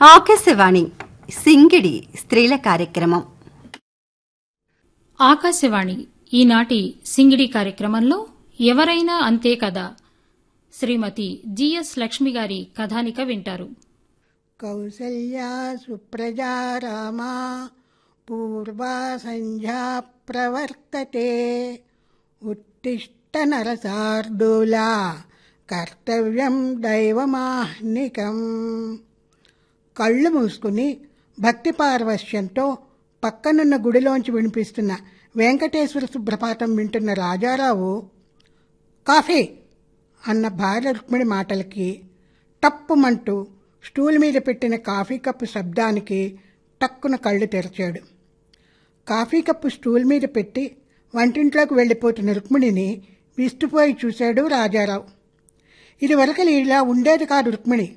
ఆకాశవాణి సింగిడి స్త్రీల కార్యక్రమం. ఆకాశవాణి ఈనాటి సింగిడి కార్యక్రమంలో ఎవరైనా అంతే కదా? శ్రీమతి జిఎస్ లక్ష్మి గారి కథానిక వింటారు. కౌసల్యా సుప్రజా రామా పూర్వా సంధ్యా ప్రవర్తతే. ఉత్తిష్ట నరసార్దూలా కర్తవ్యం దైవమాహ్నికం. కళ్ళు మూసుకుని భక్తి పారవశ్యంతో పక్కనున్న గుడిలోంచి వినిపిస్తున్న వెంకటేశ్వర సుప్రభాతం వింటున్న రాజారావు కాఫీ అన్న భార్య రుక్మిణి మాటలకి టప్పుమంటూ స్టూల్ మీద పెట్టిన కాఫీ కప్పు శబ్దానికి టక్కున కళ్ళు తెరిచాడు. కాఫీ కప్పు స్టూల్ మీద పెట్టి వంటింట్లోకి వెళ్ళిపోతున్న రుక్మిణిని విస్తుపోయి చూశాడు రాజారావు. ఇదివరకు ఇలా ఉండేది కాదు రుక్మిణి.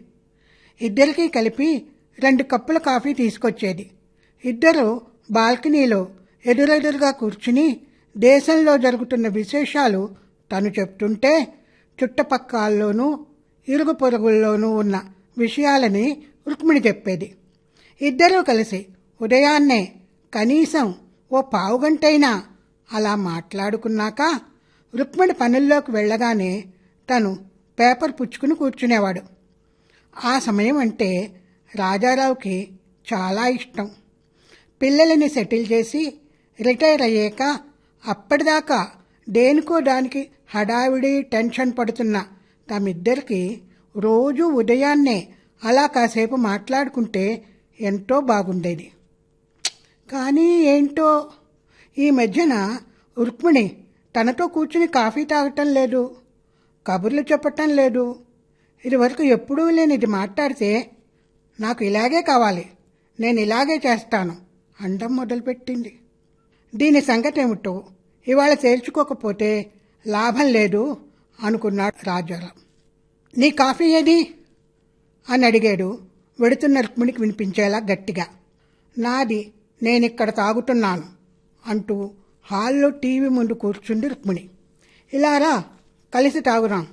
ఇద్దరికీ కలిపి రెండు కప్పుల కాఫీ తీసుకొచ్చేది. ఇద్దరు బాల్కనీలో ఎదురెదురుగా కూర్చుని దేశంలో జరుగుతున్న విశేషాలు తను చెప్తుంటే చుట్టపక్కల్లోనూ ఇరుగు పొరుగుల్లోనూ ఉన్న విషయాలని రుక్మిణి చెప్పేది. ఇద్దరూ కలిసి ఉదయాన్నే కనీసం ఓ పావుగంటైనా అలా మాట్లాడుకున్నాక రుక్మిణి పనుల్లోకి వెళ్ళగానే తను పేపర్ పుచ్చుకుని కూర్చునేవాడు. ఆ సమయం అంటే రాజారావుకి చాలా ఇష్టం. పిల్లలని సెటిల్ చేసి రిటైర్ అయ్యాక అప్పటిదాకా దేనికో దానికి హడావిడి టెన్షన్ పడుతున్న తమిద్దరికి రోజు ఉదయాన్నే అలా కాసేపు మాట్లాడుకుంటే ఎంతో బాగుండేది. కానీ ఏంటో? ఈ మధ్యన రుక్మిణి తనతో కూర్చుని కాఫీ తాగటం లేదు కబుర్లు చెప్పటం లేదు. ఇదివరకు ఎప్పుడూ లేనిది మాట్లాడితే నాకు ఇలాగే కావాలి. నేను ఇలాగే చేస్తాను అండం మొదలుపెట్టింది. దీని సంగతి ఏమిటో ఇవాళ తేల్చుకోకపోతే లాభం లేదు అనుకున్నాడు రాజారావు నీ కాఫీ ఏది? అని అడిగాడు వెడుతున్న రుక్మిణికి వినిపించేలా గట్టిగా. నాది నేనిక్కడ తాగుతున్నాను అంటూ హాల్లో టీవీ ముందు కూర్చుంది రుక్మిణి. ఇలారా కలిసి తాగురాం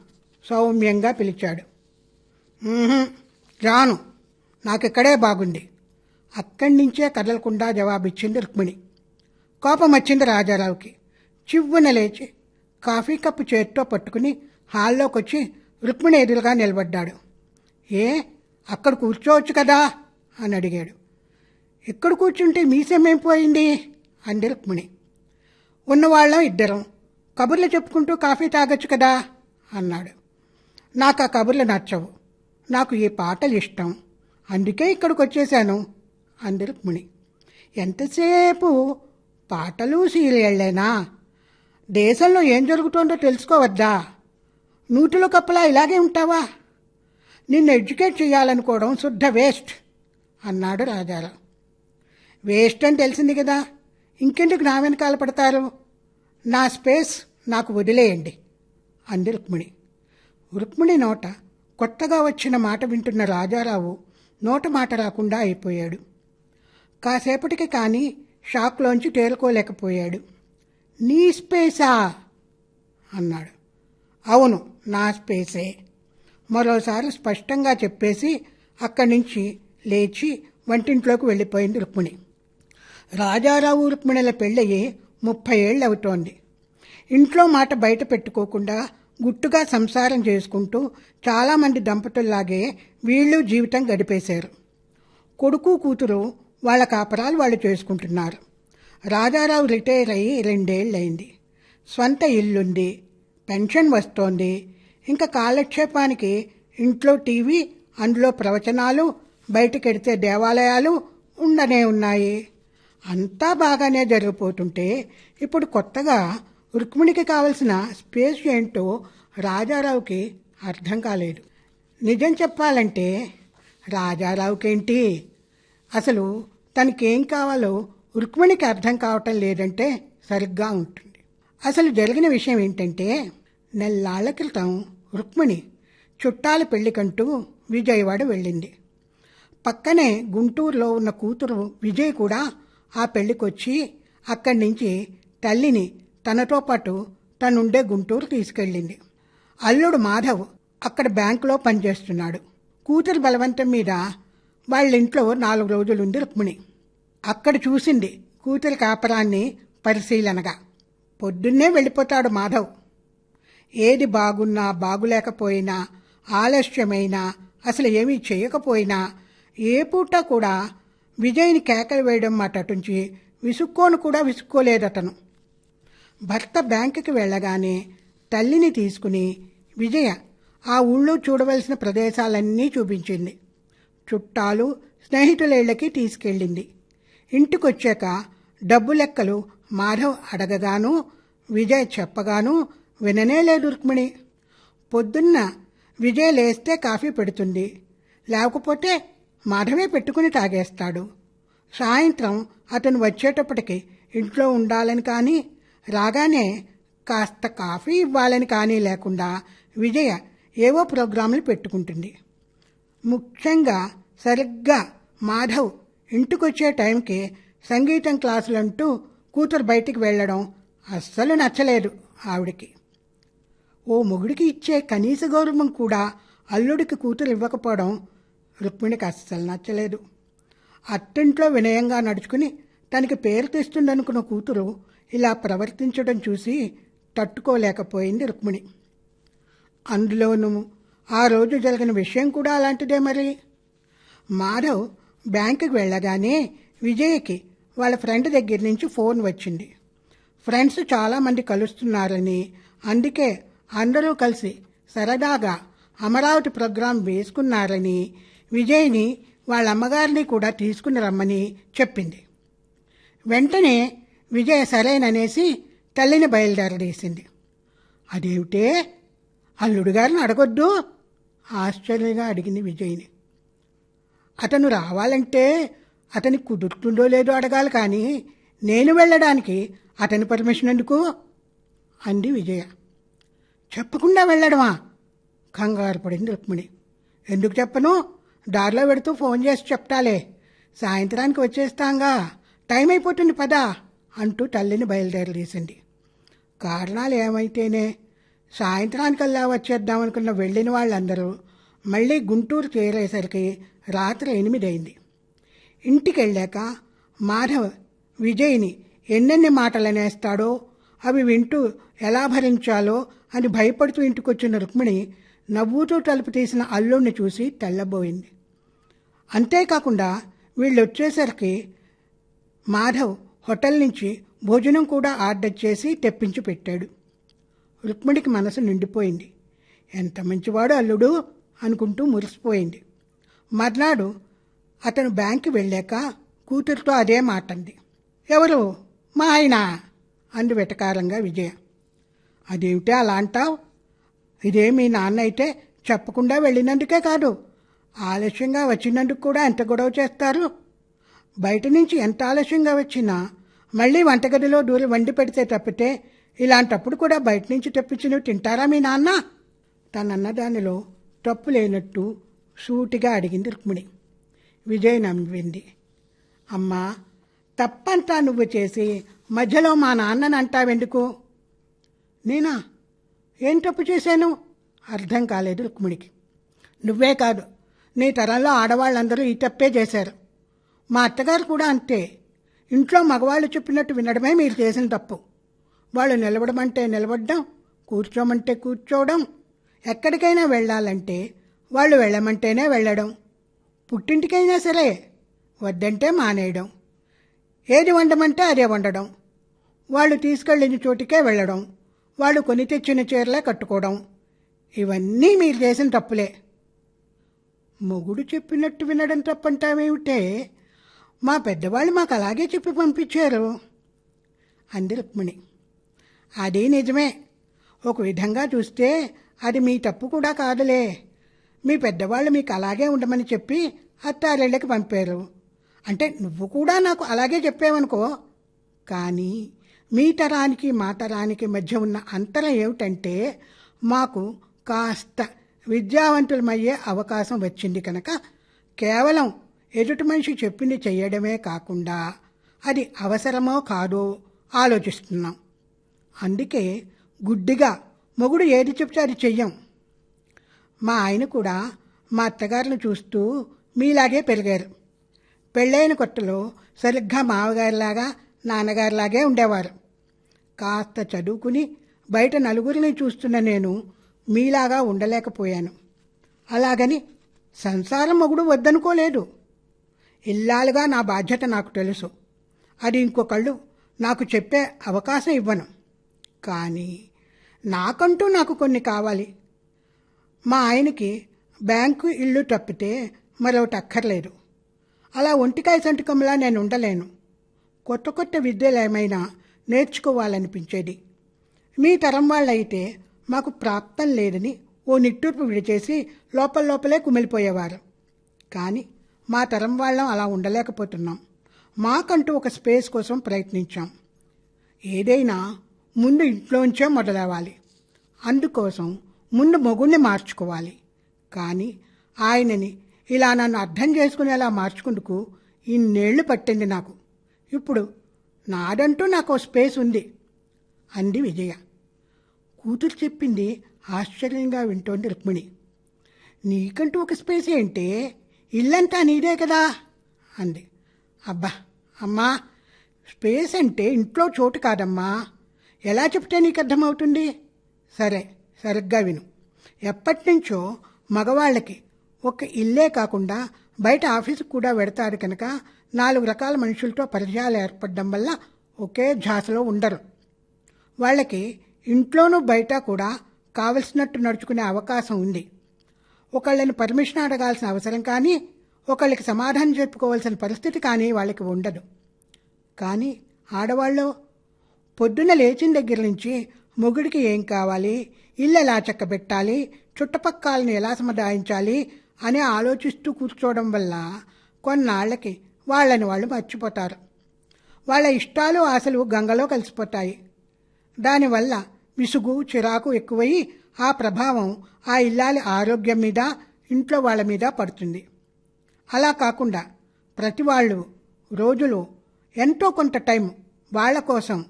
సౌమ్యంగా పిలిచాడు. జాను రాను. నాకిక్కడే బాగుంది అక్కడి నుంచే కదలకుండా జవాబిచ్చింది రుక్మిణి. కోపం వచ్చింది రాజారావుకి. చివ్వున లేచి కాఫీ కప్పు చేత్తో పట్టుకుని హాల్లోకి వచ్చి రుక్మిణి ఎదురుగా నిలబడ్డాడు. ఏ అక్కడ కూర్చోవచ్చు కదా? అని అడిగాడు. ఇక్కడ కూర్చుంటే మీసేమేం పోయింది? అంది రుక్మిణి. ఉన్నవాళ్ళం ఇద్దరం. కబుర్లు చెప్పుకుంటూ కాఫీ తాగొచ్చు కదా? అన్నాడు. నాకు ఆ కబుర్లు నచ్చవు. నాకు ఈ పాటలు ఇష్టం. అందుకే ఇక్కడికి వచ్చేసాను అంది రుక్మిణి. ఎంతసేపు పాటలు సీరియళ్ళేనా? దేశంలో ఏం జరుగుతోందో తెలుసుకోవద్దా? నూటిలో కప్పలా ఇలాగే ఉంటావా? నిన్ను ఎడ్యుకేట్ చేయాలనుకోవడం శుద్ధ వేస్ట్ అన్నాడు రాజారావు. వేస్ట్ అని తెలిసింది కదా ఇంకెందుకు నా వెనకాల పడతారు? నా స్పేస్ నాకు వదిలేయండి అంది రుక్మిణి. రుక్మిణి నోట కొత్తగా వచ్చిన మాట వింటున్న రాజారావు నోట మాట రాకుండా అయిపోయాడు. కాసేపటికి కానీ షాక్లోంచి తేలుకోలేకపోయాడు. నీ స్పేసా? అన్నాడు. అవును నా స్పేసే. మరోసారి స్పష్టంగా చెప్పేసి అక్కడి నుంచి లేచి వంటింట్లోకి వెళ్ళిపోయింది రుక్మిణి. రాజారావు రుక్మిణిల పెళ్ళయి ముప్పై ఏళ్ళు అవుతోంది ఇంట్లో మాట బయట పెట్టుకోకుండా గుట్టుగా సంసారం చేసుకుంటూ చాలామంది దంపతుల్లాగే వీళ్ళు జీవితం గడిపేశారు. కొడుకు కూతురు వాళ్ళ కాపరాలు వాళ్ళు చేసుకుంటున్నారు. రాజారావు రిటైర్ అయ్యి రెండేళ్ళయింది స్వంత ఇల్లుంది పెన్షన్ వస్తోంది. ఇంకా కాలక్షేపానికి ఇంట్లో టీవీ అందులో ప్రవచనాలు బయటకెడితే దేవాలయాలు ఉండనే ఉన్నాయి. అంతా బాగానే జరిగిపోతుంటే ఇప్పుడు కొత్తగా రుక్మిణికి కావలసిన స్పేస్ ఏంటో రాజారావుకి అర్థం కాలేదు. నిజం చెప్పాలంటే రాజారావుకేంటి? అసలు తనకేం కావాలో రుక్మిణికి అర్థం కావటం లేదంటే సరిగ్గా ఉంటుంది. అసలు జరిగిన విషయం ఏంటంటే నెల్లాళ్ళ క్రితం రుక్మిణి చుట్టాల పెళ్ళికంటూ విజయవాడ వెళ్ళింది. పక్కనే గుంటూరులో ఉన్న కూతురు విజయ్ కూడా ఆ పెళ్ళికొచ్చి అక్కడి నుంచి తల్లిని తనతో పాటు తనుండే గుంటూరు తీసుకెళ్ళింది. అల్లుడు మాధవ్ అక్కడ బ్యాంకులో పనిచేస్తున్నాడు. కూతురు బలవంతం మీద వాళ్ళ ఇంట్లో నాలుగు రోజులుంది రుక్మిణి. అక్కడ చూసింది కూతురి కాపరాన్ని పరిశీలనగా. పొద్దున్నే వెళ్ళిపోతాడు మాధవ్. ఏది బాగున్నా బాగులేకపోయినా ఆలస్యమైనా అసలు ఏమీ చేయకపోయినా ఏ పూట కూడా విజయ్ని కేకలు వేయడం మాటటుంచి విసుక్కోను కూడా విసుక్కోలేదతను. భర్త బ్యాంకుకి వెళ్ళగానే తల్లిని తీసుకుని విజయ ఆ ఊళ్ళో చూడవలసిన ప్రదేశాలన్నీ చూపించింది. చుట్టాలు స్నేహితులేళ్ళకి తీసుకెళ్ళింది. ఇంటికొచ్చాక డబ్బు లెక్కలు మాధవ్ అడగగాను విజయ్ చెప్పగాను విననే లేదు రుక్మిణి. పొద్దున్న విజయ్ లేస్తే కాఫీ పెడుతుంది. లేకపోతే మాధవే పెట్టుకుని తాగేస్తాడు. సాయంత్రం అతను వచ్చేటప్పటికి ఇంట్లో ఉండాలని కానీ రాగానే కాస్త కాఫీ ఇవ్వాలని కానీ లేకుండా విజయ ఏవో ప్రోగ్రాంలు పెట్టుకుంటుంది. ముఖ్యంగా సరిగ్గా మాధవ్ ఇంటికొచ్చే టైంకి సంగీతం క్లాసులంటూ కూతురు బయటికి వెళ్ళడం అస్సలు నచ్చలేదు ఆవిడికి. ఓ మొగుడికి ఇచ్చే కనీస గౌరవం కూడా అల్లుడికి కూతురు ఇవ్వకపోవడం రుక్మిణికి అస్సలు నచ్చలేదు. అత్తింట్లో వినయంగా నడుచుకుని తనకి పేరు తెస్తుందనుకున్న కూతురు ఇలా ప్రవర్తించడం చూసి తట్టుకోలేకపోయింది రుక్మిణి. అందులోనూ ఆ రోజు జరిగిన విషయం కూడా అలాంటిదే మరి. మాధవ్ బ్యాంకుకి వెళ్ళగానే విజయ్కి వాళ్ళ ఫ్రెండ్ దగ్గర నుంచి ఫోన్ వచ్చింది. ఫ్రెండ్స్ చాలామంది కలుస్తున్నారని అందుకే అందరూ కలిసి సరదాగా అమరావతి ప్రోగ్రాం వేసుకున్నారని విజయ్ని వాళ్ళ అమ్మగారిని కూడా తీసుకుని రమ్మని చెప్పింది. వెంటనే విజయ్ సరేననేసి తల్లిని బయలుదేరడేసింది అదేమిటే? అల్లుడు గారిని అడగొద్దు ఆశ్చర్యంగా అడిగింది విజయ్ని. అతను రావాలంటే అతనికి కుదురుతుందో లేదో అడగాలి కానీ నేను వెళ్ళడానికి అతని పర్మిషన్ ఎందుకు? అంది విజయ. చెప్పకుండా వెళ్ళడమా? కంగారు పడింది రుక్మిణి. ఎందుకు చెప్పను? దారిలో పెడుతూ ఫోన్ చేసి చెప్తాలే. సాయంత్రానికి వచ్చేస్తాంగా. టైం అయిపోతుంది పదా. అంటూ తల్లిని బయలుదేరదీసింది కారణాలు ఏమైతేనే? సాయంత్రానికల్లా వచ్చేద్దామనుకున్న వెళ్ళిన వాళ్ళందరూ మళ్ళీ గుంటూరు చేరేసరికి రాత్రి ఎనిమిదైంది. ఇంటికి వెళ్ళాక మాధవ్ విజయ్ని ఎన్నెన్ని మాటలనేస్తాడో అవి వింటూ ఎలా భరించాలో అని భయపడుతూ ఇంటికొచ్చిన రుక్మిణి నవ్వుతూ తలుపు తీసిన అల్లుడిని చూసి తెల్లబోయింది. అంతేకాకుండా వీళ్ళు వచ్చేసరికి మాధవ్ హోటల్ నుంచి భోజనం కూడా ఆర్డర్ చేసి తెప్పించి పెట్టాడు. రుక్మిణికి మనసు నిండిపోయింది. ఎంత మంచివాడు అల్లుడు అనుకుంటూ మురిసిపోయింది. మర్నాడు అతను బ్యాంక్కి వెళ్ళాక కూతురుతో అదే మాటంది. ఎవరు? మా ఆయన! అంది వెటకారంగా విజయ. అదేమిటే అలా అంటావు? ఇదే మీ నాన్న అయితే చెప్పకుండా వెళ్ళినందుకే కాదు. ఆలస్యంగా వచ్చినందుకు కూడా ఎంత గొడవ చేస్తారు? బయట నుంచి ఎంత ఆలస్యంగా వచ్చినా మళ్ళీ వంటగదిలో దూరి వండి పెడితే తప్పితే ఇలాంటప్పుడు కూడా బయట నుంచి తెప్పించినవి తింటారా మీ నాన్న? తనన్న దానిలో తప్పు లేనట్టు సూటిగా అడిగింది రుక్మిణి. విజయ్ నమ్మింది. అమ్మా తప్పంతా నువ్వు చేసి మధ్యలో మా నాన్నని అంటావెందుకు? నేనా? ఏం తప్పు చేశాను? అర్థం కాలేదు రుక్మిణికి. నువ్వే కాదు నీ తరంలో ఆడవాళ్ళందరూ ఈ తప్పే చేశారు. మా అత్తగారు కూడా అంతే. ఇంట్లో మగవాళ్ళు చెప్పినట్టు వినడమే మీరు చేసిన తప్పు. వాళ్ళు నిలబడమంటే నిలబడడం కూర్చోమంటే కూర్చోవడం ఎక్కడికైనా వెళ్ళాలంటే వాళ్ళు వెళ్ళమంటేనే వెళ్ళడం. పుట్టింటికైనా సరే వద్దంటే మానేయడం. ఏది వండమంటే అదే వండడం. వాళ్ళు తీసుకెళ్ళిన చోటికే వెళ్ళడం. వాళ్ళు కొని తెచ్చిన చీరలే కట్టుకోవడం. ఇవన్నీ మీరు చేసిన తప్పులే. మొగుడు చెప్పినట్టు వినడం తప్పంటామేమిటే మా పెద్దవాళ్ళు మాకు అలాగే చెప్పి పంపించారు. అంది రుక్మిణి. అది నిజమే. ఒక విధంగా చూస్తే అది మీ తప్పు కూడా కాదులే. మీ పెద్దవాళ్ళు మీకు అలాగే ఉండమని చెప్పి అత్తారేళ్ళకి పంపారు. అంటే నువ్వు కూడా నాకు అలాగే చెప్పావనుకో. కానీ మీ తరానికి మా తరానికి మధ్య ఉన్న అంతరం ఏమిటంటే మాకు కాస్త విద్యావంతులమయ్యే అవకాశం వచ్చింది కనుక కేవలం ఎదుటి మనిషి చెప్పింది చేయడమే కాకుండా అది అవసరమో కాదో ఆలోచిస్తున్నాం. అందుకే గుడ్డిగా మొగుడు ఏది చెప్తే అది చెయ్యం. మా ఆయన కూడా మా అత్తగారిని చూస్తూ మీలాగే పెరిగారు. పెళ్ళైన కొత్తలో సరిగ్గా మామగారిలాగా నాన్నగారిలాగే ఉండేవారు. కాస్త చదువుకుని బయట నలుగురిని చూస్తున్న నేను మీలాగా ఉండలేకపోయాను. అలాగని సంసారం మొగుడు వద్దనుకోలేదు. ఇల్లాలుగా నా బాధ్యత నాకు తెలుసు. అది ఇంకొకళ్ళు నాకు చెప్పే అవకాశం ఇవ్వను. కానీ నాకంటూ నాకు కొన్ని కావాలి. మా ఆయనకి బ్యాంకు ఇల్లు తప్పితే మరొకటి అక్కర్లేదు. అలా ఒంటికాయ సంతకంలా నేను ఉండలేను. కొత్త కొత్త విద్యలు ఏమైనా నేర్చుకోవాలనిపించేది. మీ తరం వాళ్ళైతే మాకు ప్రాప్తం లేదని ఓ నిట్టూర్పు విడిచేసి లోపల లోపలే కుమిలిపోయేవారు. కానీ మా తరం వాళ్ళం అలా ఉండలేకపోతున్నాం. మాకంటూ ఒక స్పేస్ కోసం ప్రయత్నించాం. ఏదైనా ముందు ఇంట్లోంచే మొదలవ్వాలి. అందుకోసం ముందు మొగుణ్ణి మార్చుకోవాలి. కానీ ఆయనని ఇలా నన్ను అర్థం చేసుకునేలా మార్చుకుందుకు ఇన్నేళ్ళు పట్టింది నాకు. ఇప్పుడు నాదంటూ నాకు స్పేస్ ఉంది అంది విజయ. కూతురు చెప్పింది ఆశ్చర్యంగా వింటోంది రుక్మిణి. నీకంటూ ఒక స్పేస్ ఏంటే? ఇల్లంతా నీదే కదా? అంది. అబ్బా అమ్మా స్పేస్ అంటే ఇంట్లో చోటు కాదమ్మా. ఎలా చెప్తే నీకు అర్థమవుతుంది? సరే సరిగ్గా విను. ఎప్పటి నుంచో మగవాళ్ళకి ఒక ఇల్లే కాకుండా బయట ఆఫీసుకు కూడా పెడతారు కనుక నాలుగు రకాల మనుషులతో పరిచయాలు ఏర్పడడం వల్ల ఒకే ఝాసలో ఉండరు. వాళ్ళకి ఇంట్లోనూ బయట కూడా కావలసినట్టు నడుచుకునే అవకాశం ఉంది. ఒకళ్ళని పర్మిషన్ అడగాల్సిన అవసరం కానీ ఒకళ్ళకి సమాధానం చెప్పుకోవాల్సిన పరిస్థితి కానీ వాళ్ళకి ఉండదు. కానీ ఆడవాళ్ళు పొద్దున్న లేచిన దగ్గర నుంచి మొగుడికి ఏం కావాలి ఇల్లు ఎలా చక్కబెట్టాలి చుట్టుపక్కలని ఎలా సముదాయించాలి అని ఆలోచిస్తూ కూర్చోవడం వల్ల కొన్నాళ్ళకి వాళ్ళని వాళ్ళు మర్చిపోతారు. వాళ్ళ ఇష్టాలు ఆశలు గంగలో కలిసిపోతాయి. దానివల్ల విసుగు చిరాకు ఎక్కువై ఆ ప్రభావం ఆ ఇల్లాలి ఆరోగ్యం మీద ఇంట్లో వాళ్ళ మీద పడుతుంది. అలా కాకుండా ప్రతి వాళ్ళు రోజులు ఎంతో కొంత టైం వాళ్ళ కోసం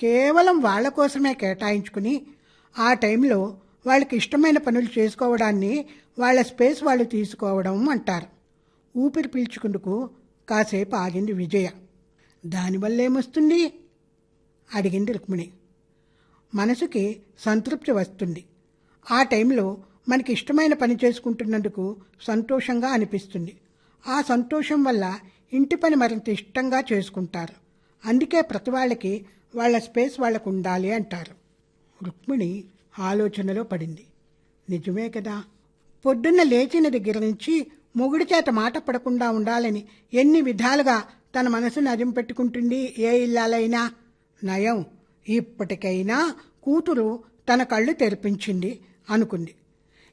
కేవలం వాళ్ళ కోసమే కేటాయించుకుని ఆ టైంలో వాళ్ళకి ఇష్టమైన పనులు చేసుకోవడాన్ని వాళ్ళ స్పేస్ వాళ్ళు తీసుకోవడం అంటారు. ఊపిరి పీల్చుకుందుకు కాసేపు ఆగింది విజయ. దానివల్ల ఏమొస్తుంది అడిగింది రుక్మిణి. మనసుకి సంతృప్తి వస్తుంది. ఆ టైంలో మనకి ఇష్టమైన పని చేసుకుంటున్నందుకు సంతోషంగా అనిపిస్తుంది. ఆ సంతోషం వల్ల ఇంటి పని మరింత ఇష్టంగా చేసుకుంటారు. అందుకే ప్రతి వాళ్ళకి వాళ్ళ స్పేస్ వాళ్ళకు ఉండాలి అంటారు. రుక్మిణి ఆలోచనలో పడింది. నిజమే కదా. పొద్దున్న లేచిన దగ్గర నుంచి మొగుడి చేత మాట పడకుండా ఉండాలని ఎన్ని విధాలుగా తన మనసును అదిం పెట్టుకుంటుంది ఏ ఇల్లాలైనా. నయం ఇప్పటికైనా కూతురు తన కళ్ళు తెరిపించింది. అనుకుంది.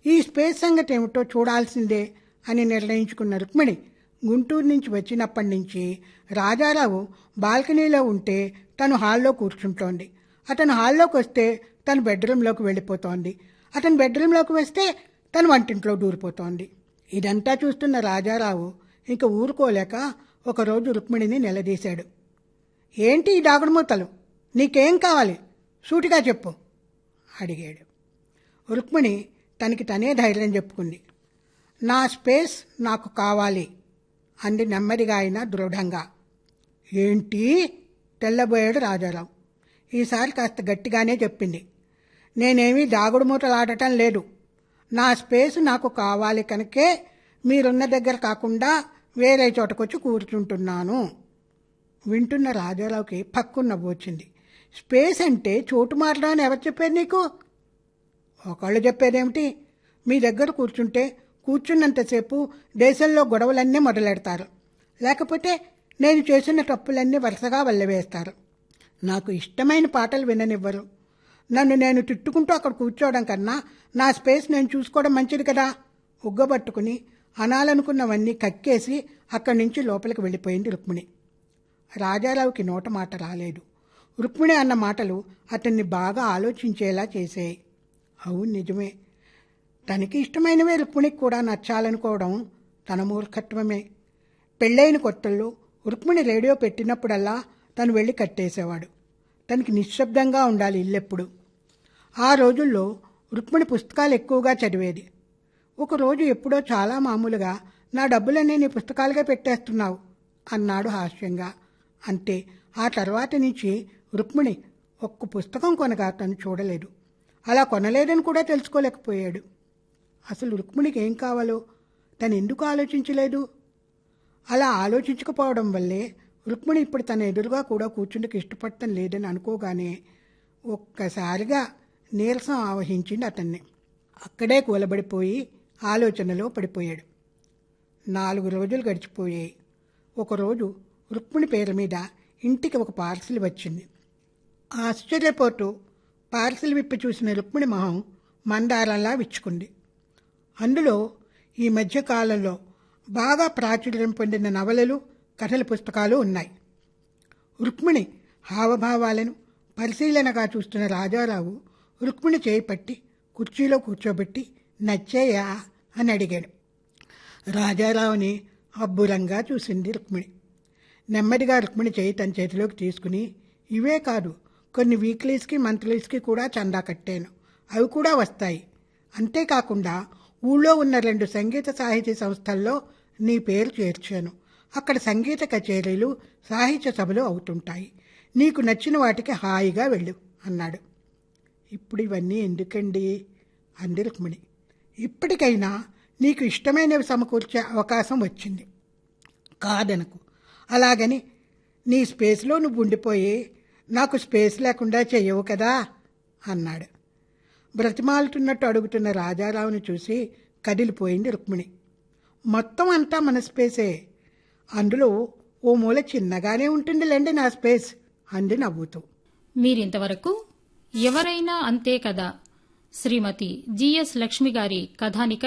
ఈ స్పేస్ సంగతి ఏమిటో చూడాల్సిందే అని నిర్ణయించుకున్న రుక్మిణి గుంటూరు నుంచి వచ్చినప్పటి నుంచి రాజారావు బాల్కనీలో ఉంటే తను హాల్లో కూర్చుంటోంది. అతను హాల్లోకి వస్తే తను బెడ్రూమ్లోకి వెళ్ళిపోతోంది. అతను బెడ్రూమ్లోకి వస్తే తను వంటింట్లో దూరిపోతోంది. ఇదంతా చూస్తున్న రాజారావు ఇంక ఊరుకోలేక ఒకరోజు రుక్మిణిని నిలదీశాడు. ఏంటి ఈ దాగుడుమూతలు? నీకేం కావాలి? సూటిగా చెప్పు అడిగాడు. రుక్మిణి తనకి తనే ధైర్యం చెప్పుకుంది. నా స్పేస్ నాకు కావాలి అంది నెమ్మదిగా అయిన దృఢంగా. ఏంటి? తెల్లబోయాడు రాజారావు. ఈసారి కాస్త గట్టిగానే చెప్పింది. నేనేమీ దాగుడుమూతలాడటం లేదు. నా స్పేస్ నాకు కావాలి కనుకే మీరున్న దగ్గర కాకుండా వేరే చోటకొచ్చి కూర్చుంటున్నాను. వింటున్న రాజారావుకి పక్కున్న వచ్చింది స్పేస్ అంటే చోటు మారడం ఎవరు చెప్పారు నీకు? ఒకళ్ళు చెప్పేదేమిటి? మీ దగ్గర కూర్చుంటే కూర్చున్నంతసేపు దేశంలో గొడవలన్నీ మొదలెడతారు. లేకపోతే నేను చేసిన తప్పులన్నీ వరుసగా వల్లవేస్తారు. నాకు ఇష్టమైన పాటలు విననివ్వరు. నన్ను నేను తిట్టుకుంటూ అక్కడ కూర్చోవడం కన్నా నా స్పేస్ నేను చూసుకోవడం మంచిది కదా? ఉగ్గబట్టుకుని అనాలనుకున్నవన్నీ కక్కేసి అక్కడి నుంచి లోపలికి వెళ్ళిపోయింది రుక్మిణి. రాజారావుకి నోట మాట రాలేదు. రుక్మిణి అన్న మాటలు అతన్ని బాగా ఆలోచించేలా చేశాయి అవును నిజమే. తనకి ఇష్టమైనవే రుక్మిణికి కూడా నచ్చాలనుకోవడం తన మూర్ఖత్వమే. పెళ్ళైన కొత్తల్లో రుక్మిణి రేడియో పెట్టినప్పుడల్లా తను వెళ్ళి కట్టేసేవాడు. తనకి నిశ్శబ్దంగా ఉండాలి ఇల్లెప్పుడు. ఆ రోజుల్లో రుక్మిణి పుస్తకాలు ఎక్కువగా చదివేది. ఒకరోజు ఎప్పుడో చాలా మామూలుగా నా డబ్బులన్నీ నీ పుస్తకాలుగా పెట్టేస్తున్నావు అన్నాడు హాస్యంగా. అంతే. ఆ తర్వాత నుంచి రుక్మిణి ఒక్క పుస్తకం కొనగా తను చూడలేదు. అలా కొనలేదని కూడా తెలుసుకోలేకపోయాడు. అసలు రుక్మిణికి ఏం కావాలో? తను ఎందుకు ఆలోచించలేదు? అలా ఆలోచించకపోవడం వల్లే రుక్మిణి ఇప్పుడు తన ఎదురుగా కూడా కూర్చుండికి ఇష్టపడటం లేదని అనుకోగానే ఒక్కసారిగా నీరసం ఆవహించింది అతన్ని. అక్కడే కూలబడిపోయి ఆలోచనలో పడిపోయాడు. నాలుగు రోజులు గడిచిపోయాయి. ఒకరోజు రుక్మిణి పేరు మీద ఇంటికి ఒక పార్సిల్ వచ్చింది. ఆశ్చర్యపోతూ పార్సిల్ విప్పి చూసిన రుక్మిణి మొహం మందారంలా విచ్చుకుంది. అందులో ఈ మధ్య కాలంలో బాగా ప్రాచుర్యం పొందిన నవలలు కథల పుస్తకాలు ఉన్నాయి. రుక్మిణి హావభావాలను పరిశీలనగా చూస్తున్న రాజారావు రుక్మిణి చేయి పట్టి కుర్చీలో కూర్చోబెట్టి నచ్చేయా అని అడిగాడు. రాజారావుని అబ్బురంగా చూసింది రుక్మిణి. నెమ్మదిగా రుక్మిణి చేయి తన చేతిలోకి తీసుకుని ఇవే కాదు కొన్ని వీక్లీస్కి మంత్లీస్కి కూడా చందా కట్టాను. అవి కూడా వస్తాయి. అంతేకాకుండా ఊళ్ళో ఉన్న రెండు సంగీత సాహితీ సంస్థల్లో నీ పేరు చేర్చాను. అక్కడ సంగీత కచేరీలు సాహిత్య సభలు అవుతుంటాయి. నీకు నచ్చిన వాటికి హాయిగా వెళ్ళు అన్నాడు. ఇప్పుడు ఇవన్నీ ఎందుకండి? అంది రుక్మిణి. ఇప్పటికైనా నీకు ఇష్టమైనవి సమకూర్చే అవకాశం వచ్చింది. కాదనకు. అలాగని నీ స్పేస్లో నువ్వు ఉండిపోయి నాకు స్పేస్ లేకుండా చెయ్యవు కదా అన్నాడు. బ్రతిమాలుతున్నట్టు అడుగుతున్న రాజారావుని చూసి కదిలిపోయింది రుక్మిణి. మొత్తం అంతా మన స్పేసే. అందులో ఓ మూల చిన్నగానే ఉంటుందిలేండి నా స్పేస్ అంది నవ్వుతూ. మీరింతవరకు ఎవరైనా అంతే కదా? శ్రీమతి జిఎస్ లక్ష్మి గారి కథానిక